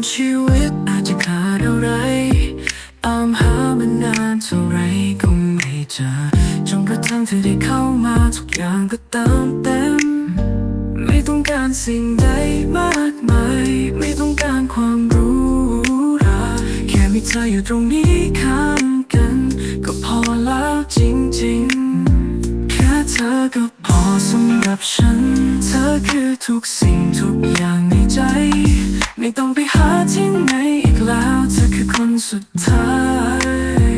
นชีวิตอาจจะขาดอะไรตามหามันนานเท่าไรก็ไม่เจอจนกระทั่งเธอได้เข้ามาทุกอย่างก็เติมเต็ม ไม่ต้องการสิ่งใดมากมาย ไม่ต้องการความรู้ราแค่มีเธออยู่ตรงนี้ข้างกัน ก็พอแล้วจริงๆ แค่เธอก็พอสำหรับฉัน เธอคือทุกสิ่งทุกอย่างในใจ ที่ไหนอีกแล้วเธอคือคนสุดท้าย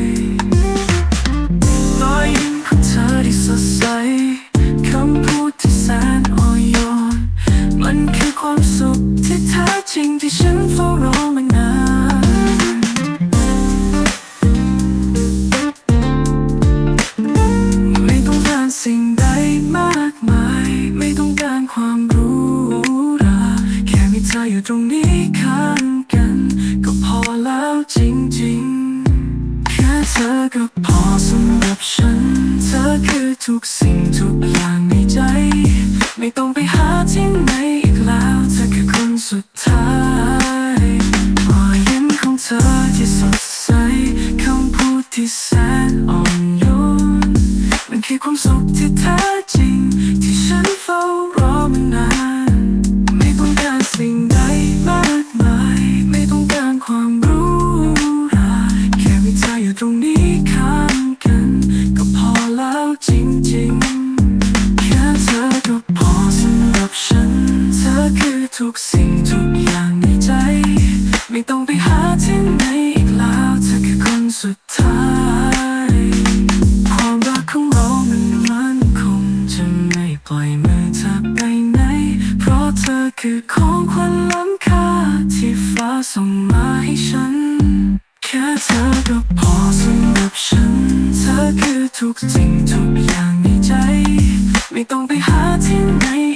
รอยยิ้มของเธอที่สดใสคำพูดที่แสนอ่อนโยนมันคือความสุขที่แท้จริงที่ฉันเฝ้ารอมานานไม่ต้องการสิ่งใดมากมาย ไม่ต้องการความรู้ราแค่มีเธออยู่ตรงนี้ข้าง ก็พอแล้วจริงๆ แค่เธอก็พอสำหรับฉัน เธอคือทุกสิ่งทุกอย่างในใจ ไม่ต้องไปหาที่ไหนอีกแล้ว เธอคือคนสุดท้ายรอยยิ้มของเธอที่สดใสคำพูดที่แสนอ่อนโยนมันคือความสุขที่แท้ับฉัน เธอคือทุกสิ่งทุกอย่างในใจ ไม่ต้องไปหาที่ไหนอีกแล้วเธอคือคนสุดท้าย ความรักของเรามันมั่นคงจะไม่ปล่อยมือเธอไปไหน เพราะเธอคือของขวัญล้ำค่าที่ฟ้าส่งมาให้ฉัน แค่เธอก็พอสำหรับฉัน เธอคือทุกสิ่งทุกอย่างในใจ ไม่ต้องไปหาที่ไหน